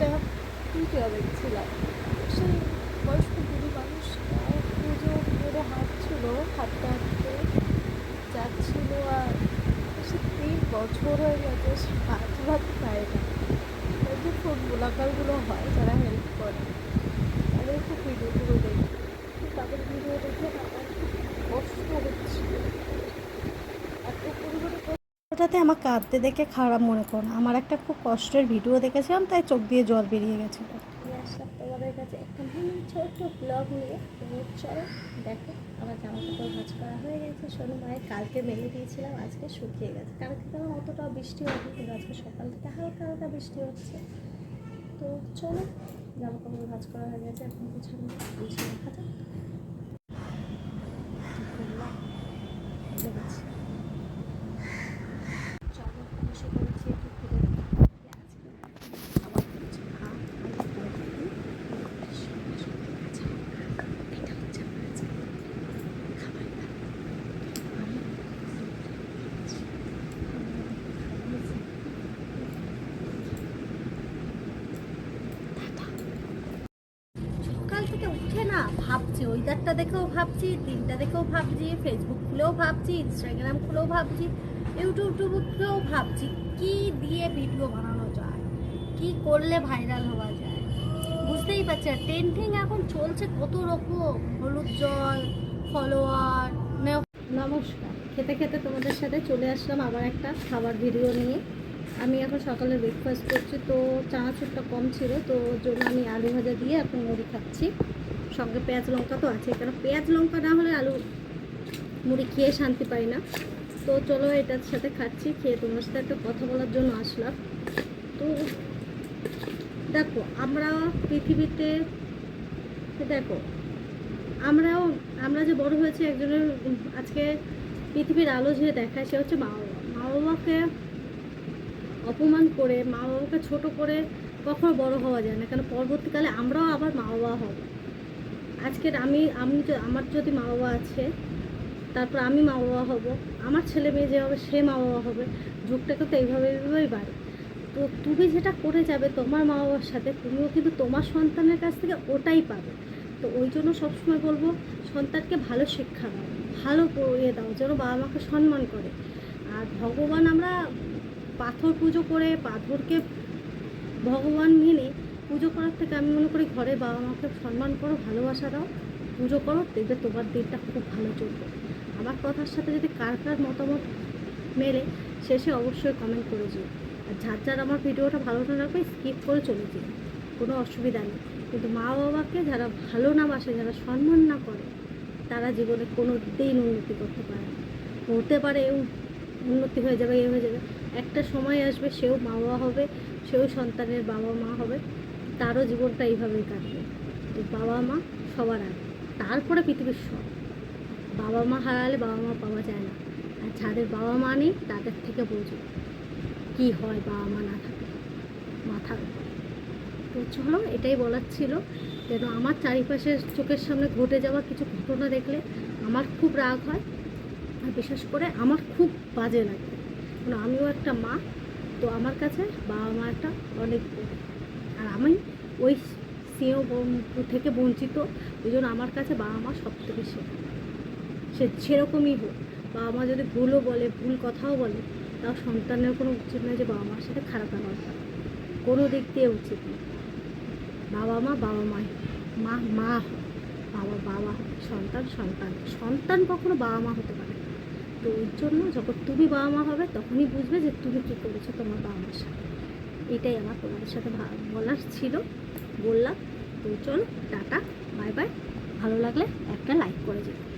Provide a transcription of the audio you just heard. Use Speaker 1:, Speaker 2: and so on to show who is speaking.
Speaker 1: একটা ভিডিও দেখছিলাম সেই বয়স্ক বুড়ি মানুষ পুজো করে হাঁটছিল হাঁটতে হাঁটতে যাচ্ছিল আর সে তিন বছর হয়ে গেছে, সে ভাত ভাত খায় না। ওই যে ফোন ব্লগারগুলো হয়, যারা হেল্প করে। তাদের খুব ভিডিওগুলো দেখি। তাদের ভিডিও দেখে না আমার খুব কষ্ট হচ্ছিল এত পরিমাণে
Speaker 2: ওটাতে আমার কাঁদতে দেখে খারাপ মনে করো না। আমার একটা খুব কষ্টের ভিডিও দেখেছিলাম, তাই চোখ দিয়ে জল বেরিয়ে গেছিল।
Speaker 1: আসলাম তোমাদের কাছে একটা ছোট্ট ব্লগ নিয়ে চলো দেখো, আমার জামা কাপড় ভাজ করা হয়ে গেছে। শোনো মায়ের, কালকে মেলে দিয়েছিলাম, আজকে শুকিয়ে গেছে। কালকে তো অতটা বৃষ্টি হয়নি, কিন্তু আজকে সকাল থেকে হালকা হালকা বৃষ্টি হচ্ছে। তো চলো জামা কাপড় ভাজ করা হয়ে গেছে, এখন গুছানো গুছিয়ে রাখা যাক লেগেছে চলো বসে পড়েছি একটু ঘুরে আজকে আবার কিছু ভাত আলু তরকারি এটা হচ্ছে আমার আজকে খাবার আমি সকাল থেকে উঠে না ভাবছি, ওয়েদারটা দেখেও ভাবছি, দিনটা দেখেও ভাবছি ফেসবুক খুলেও ভাবছি ইনস্টাগ্রাম খুলেও ভাবছি ইউটিউব টুবুকেও ভাবছি, কি দিয়ে ভিডিও বানানো যায়, কি করলে ভাইরাল হওয়া যায়। বুঝতেই পারছি, আর ট্রেন্ডিং এখন চলছে কত রকম, হলুদ জল ফলোয়ার নমস্কার, খেতে খেতে তোমাদের সাথে চলে আসলাম আবার একটা খাবার ভিডিও নিয়ে। আমি এখন সকালে ব্রেকফাস্ট করছি, তো চানাচুরটা কম ছিল, তো জন্য আমি আলু ভাজা দিয়ে এখন মুড়ি খাচ্ছি। সঙ্গে পেঁয়াজ লঙ্কা তো আছে কারণ পেঁয়াজ লঙ্কা না হলে আলু মুড়ি খেয়ে শান্তি পাই না। তো চলো এটার সাথে খাচ্ছি, খেয়ে তোমার সাথে একটা কথা বলার জন্য আসলাম। তো দেখো, আমরা পৃথিবীতে, দেখো, আমরাও, আমরা যে বড় হয়েছি একজনের আজকে পৃথিবীর আলো যে দেখায় সে হচ্ছে মা বাবা। মা বাবাকে অপমান করে, মা বাবাকে ছোট করে কখনো বড় হওয়া যায় না। কেন পরবর্তীকালে আমরাও আবার মা বাবা হব। আজকের আমি আমি আমার যদি মা বাবা আছে, তারপর আমি মা বাবা হব, আমার ছেলে মেয়ে যে হবে, সে মা বাবা হবে, যুগটাকে তো এইভাবে, এইভাবেই বাড়ে। তো তুমি যেটা করে যাবে তোমার মা বাবার সাথে, তুমিও কিন্তু তোমার সন্তানের কাছ থেকে ওটাই পাবে। তো ওই জন্য সবসময় বলব, সন্তানকে ভালো শিক্ষা দাও, ভালো ইয়ে দাও, যেন বাবা মাকে সম্মান করে। আর ভগবান আমরা পাথর পুজো করে, পাথরকে ভগবান মেনে পুজো করার থেকে আমি মনে করি ঘরে বাবা মাকে সম্মান করো, ভালোবাসা দাও। পুজো করো, দেখবে তোমার দিনটা খুব ভালো চলবে। আমার কথার সাথে যদি কার কার মতামত মেলে, শেষে অবশ্যই কমেন্ট করে যেও আর যার যার আমার ভিডিওটা ভালো না লাগবে স্কিপ করে চলে যেও। কোনো অসুবিধা নেই। কিন্তু মা বাবাকে যারা ভালো না বাসে, যারা সম্মান না করে, তারা জীবনে কোনো দিন উন্নতি করতে পারে হতে পারে উন্নতি হয়ে যাবে, এ হয়ে যাবে। একটা সময় আসবে, সেও মা বাবা হবে, সেও সন্তানের বাবা মা হবে। তারও জীবনটা এইভাবেই কাটবে। তো বাবা মা সবার আগে। তারপরে পৃথিবীর সব। বাবা মা হারালে বাবা মা পাওয়া যায় না। আর যাদের বাবা মা নেই, তাদের থেকে বোঝো কী হয় বাবা মা না থাকে। মাথার তো চলো, এটাই বলার ছিল। যেন আমার চারিপাশের চোখের সামনে ঘটে যাওয়া কিছু ঘটনা দেখলে আমার খুব রাগ হয়। আর বিশেষ করে আমার খুব বাজে লাগে। কারণ আমিও একটা মা, তো আমার কাছে বাবা মা একটা অনেক। আর আমি ওই স্নেহ থেকে বঞ্চিত। ওই জন্য আমার কাছে বাবা মা সব থেকে সেরা। সে সেরকমই হোক, বাবা মা যদি ভুলও বলে, ভুল কথাও বলে, তাও সন্তানের কোনো উচিত নয় যে বাবা মার সাথে খারাপ ব্যবহার করা। কোনো দিক দিয়ে উচিত নয়। বাবা মা বাবা মা মা হয় বাবা বাবা সন্তান সন্তান। সন্তান কখনো বাবা মা হতে পারে তো ওই জন্য যখন তুমি বাবা মা হবে, তখনই বুঝবে যে তুমি কী করেছ তোমার বাবা মার সাথে। এটাই আমার তোমাদের সাথে বলার ছিল। বললাম, তো চলো, টাটা, বাই বাই। ভালো লাগলে একটা লাইক করে যেও